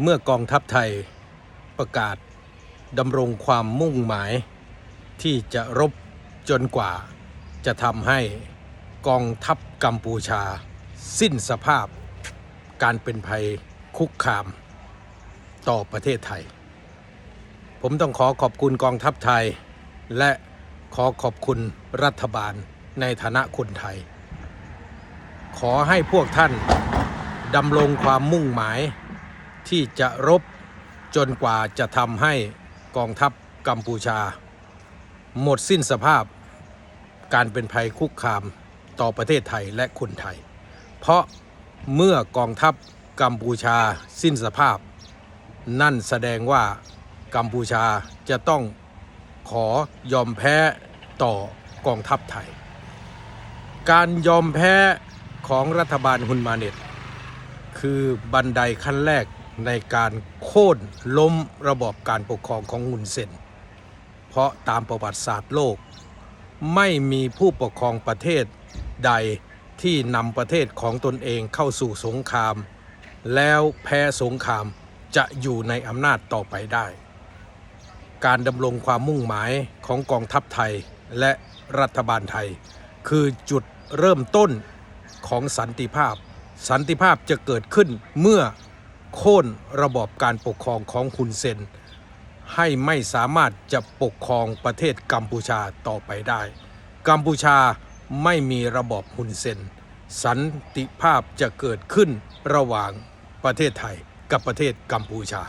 เมื่อกองทัพไทยประกาศดำรงความมุ่งหมาย ที่จะรบจนกว่า จะทำให้กองทัพกัมพูชา สิ้นสภาพ การเป็นภัยคุกคาม ต่อประเทศไทย ผมต้องขอขอบคุณกองทัพไทย และขอขอบคุณรัฐบาลในฐานะคนไทย ขอให้พวกท่านดำรงความมุ่งหมาย ที่จะรบจนกว่าจะทำให้กองทัพกัมพูชา หมดสิ้นสภาพการเป็นภัยคุกคามต่อประเทศไทยและคนไทย เพราะเมื่อกองทัพกัมพูชาสิ้นสภาพ นั่นแสดงว่ากัมพูชาจะต้องขอยอมแพ้ต่อกองทัพไทย การยอมแพ้ของรัฐบาลฮุนมาเน็ตคือบันไดขั้นแรก ในการโค่นล้มระบอบการปกครองของฮุนเซนเพราะตามประวัติศาสตร์โลก ไม่มีผู้ปกครองประเทศใดที่นำประเทศของตนเองเข้าสู่สงคราม แล้วแพ้สงครามจะอยู่ในอำนาจต่อไปได้ การดำรงความมุ่งหมายของกองทัพไทยและรัฐบาลไทย คือจุดเริ่มต้นของสันติภาพ สันติภาพจะเกิดขึ้นเมื่อ โค่นระบอบการปกครองของคุณเซน ให้ไม่สามารถจะปกครองประเทศกัมพูชาต่อไปได้ กัมพูชาไม่มีระบอบฮุนเซน สันติภาพจะเกิดขึ้นระหว่างประเทศไทยกับประเทศกัมพูชา